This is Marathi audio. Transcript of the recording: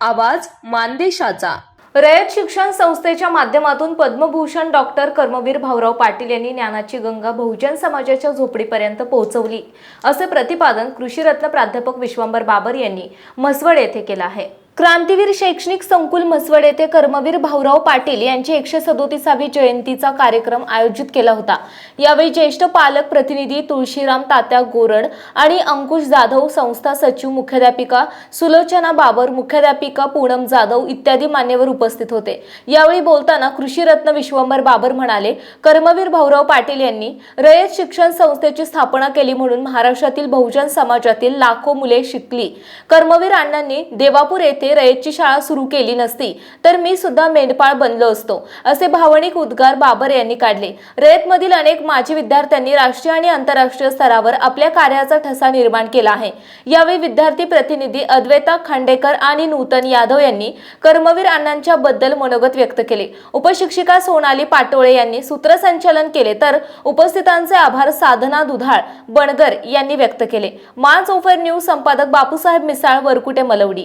आवाज मानदेशाचा. रयत शिक्षण संस्थेच्या माध्यमातून पद्मभूषण डॉक्टर कर्मवीर भाऊराव पाटील यांनी ज्ञानाची गंगा बहुजन समाजाच्या झोपडीपर्यंत पोहोचवली असे प्रतिपादन कृषीरत्न प्राध्यापक विश्वंभर बाबर यांनी म्हसवड येथे केलं आहे. क्रांतीवीर शैक्षणिक संकुल म्हसवड येथे कर्मवीर भाऊराव पाटील यांची एकशे सदोतीसावी जयंतीचा कार्यक्रम आयोजित केला होता. यावेळी ज्येष्ठ पालक प्रतिनिधी तुळशीराम तात्या गोरड आणि अंकुश जाधव संस्था सचिव मुख्याध्यापिका सुलोचना बाबर मुख्याध्यापिका पूनम जाधव इत्यादी मान्यवर उपस्थित होते. यावेळी बोलताना कृषीरत्न विश्वंभर बाबर म्हणाले कर्मवीर भाऊराव पाटील यांनी रयत शिक्षण संस्थेची स्थापना केली म्हणून महाराष्ट्रातील बहुजन समाजातील लाखो मुले शिकली. कर्मवीर अण्णांनी देवापूर येथे रयतची शाळा सुरू केली नसती तर मी सुद्धा मेंढपाळ बनलो असतो असे भावनिक उद्गार बाबर यांनी काढले. रयतमधील अनेक माजी विद्यार्थ्यांनी राष्ट्रीय आणि आंतरराष्ट्रीय स्तरावर आपल्या कार्याचा ठसा निर्माण केला आहे. यावेळी विद्यार्थी प्रतिनिधी अद्वैता खांडेकर आणि नूतन यादव यांनी कर्मवीर अण्णांच्या बद्दल मनोगत व्यक्त केले. उपशिक्षिका सोनाली पाटोळे यांनी सूत्रसंचालन केले तर उपस्थितांचे आभार साधना दुधाळ बनगर यांनी व्यक्त केले. मान्स ओफर न्यूज संपादक बापूसाहेब मिसाळ वरकुटे मलवडी.